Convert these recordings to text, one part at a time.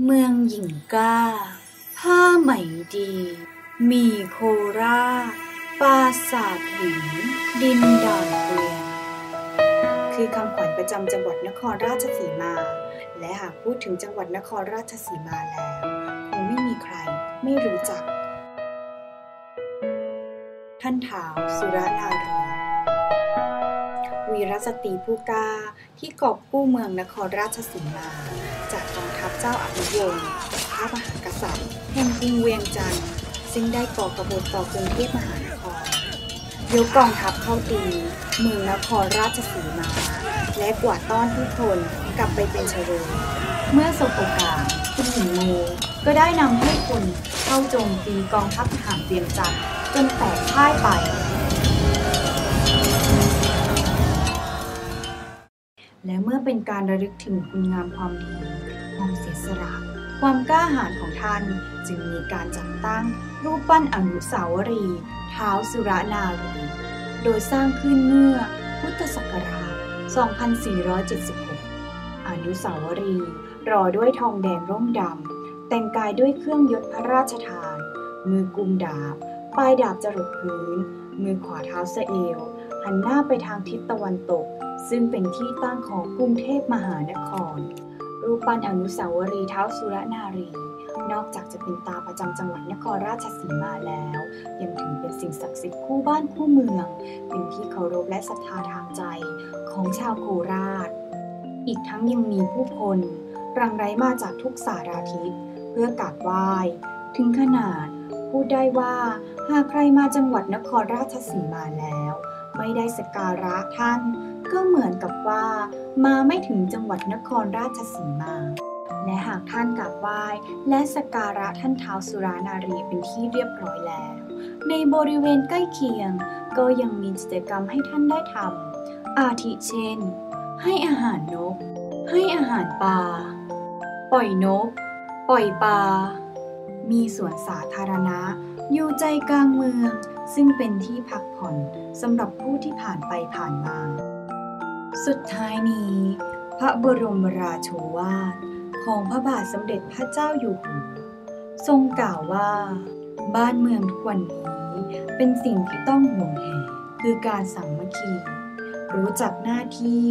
เมืองหญิงก้า ผ้าไหมดี มีโคราปราสาทหิน ดินด่านเกวียนคือคำขวัญประจำจังหวัดนครราชสีมา และหากพูดถึงจังหวัดนครราชสีมาแล้วคงไม่มีใครไม่รู้จัก ท่านท้าวสุรนารี วีรสตรีผู้กล้าที่กอบกู้เมืองนครราชสีมา จากกองทัพเจ้าอภิวงพระมหากษัตริย์แห่งกรุงเวียงจันทร์ซึ่งได้ก่อกบฏต่อกรุงเทพมหานครยกกองทัพเข้าตีเมืองนครราชสีมา และกวาดต้อนผู้คนกลับไปเป็นเชลยเมื่อสบโอกาสคุณหญิงโมก็ได้นำให้คนเข้าโจมตีกองทัพทหารเวียงจันทร์จนแตกพ่ายไป มื่อเป็นการระลึกถึงคุณงามความดีความเสียสละ ความกล้าหาญของท่านจึงมีการจัดตั้งรูปปั้นอนุสาวรีย์ท้าวสุรนารี โดยสร้างขึ้นเมื่อพุทธศักราช 2476 อนุสาวรีย์รอด้วยทองแดงร่มดำ แต่งกายด้วยเครื่องยศพระราชทาน มือกุมดาบ ปลายดาบจรดพื้น มือขวาเท้าสะเอว หันหน้าไปทางทิศตะวันตก ซึ่งเป็นที่ตั้งของกรุงเทพมหานคร รูปปั้นอนุสาวรีย์เท้าสุรนารี นอกจากจะเป็นตาประจำจังหวัดนครราชสีมาแล้ว ยังถือเป็นสิ่งศักดิ์สิทธิ์คู่บ้านคู่เมือง เป็นที่เคารพและศรัทธาทางใจของชาวโคราช อีกทั้งยังมีผู้คนรังไรมาจากทุกสารทิศเพื่อกราบไหว้ ถึงขนาดพูดได้ว่าหากใครมาจังหวัดนครราชสีมาแล้ว ไม่ได้สการะท่าน ก็เหมือนกับว่ามาไม่ถึงจังหวัดนครราชสีมา และหากท่านกราบไหว้และสการะท่านท้าวสุรานารีเป็นที่เรียบร้อยแล้ว ในบริเวณใกล้เคียง ก็ยังมีกิจกรรมให้ท่านได้ทำอาทิเช่น ให้อาหารนก ให้อาหารปลาปล่อยนก ปล่อยปลามีสวนสาธารณะ อยู่ใจกลางเมือง ซึ่งเป็นที่พักผ่อนสำหรับผู้ที่ผ่านไปผ่านมา สุดท้ายนี้ พระบรมราโชวาทของพระบาทสมเด็จพระเจ้าอยู่หัวทรงกล่าวว่า บ้านเมืองทุกวันนี้เป็นสิ่งที่ต้องห่วงแหนคือการสัมมคี รู้จักหน้าที่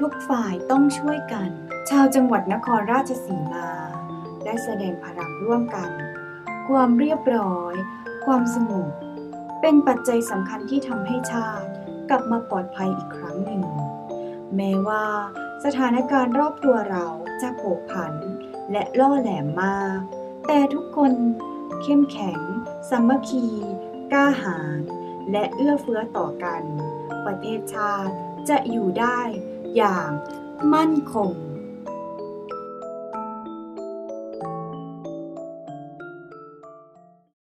ทุกฝ่ายต้องช่วยกัน ชาวจังหวัดนครราชสีมา ได้แสดงพลังร่วมกัน ความเรียบร้อย ความสงบ เป็นปัจจัยสำคัญที่ทำให้ชาติกลับมาปลอดภัยอีกครั้งหนึ่ง แม้ว่าสถานการณ์รอบตัวเราจะโผกผัน และล่อแหลมมาก แต่ทุกคนเข้มแข็งสามัคคี กล้าหาญและเอื้อเฟื้อต่อกัน ประเทศชาติจะอยู่ได้อย่างมั่นคง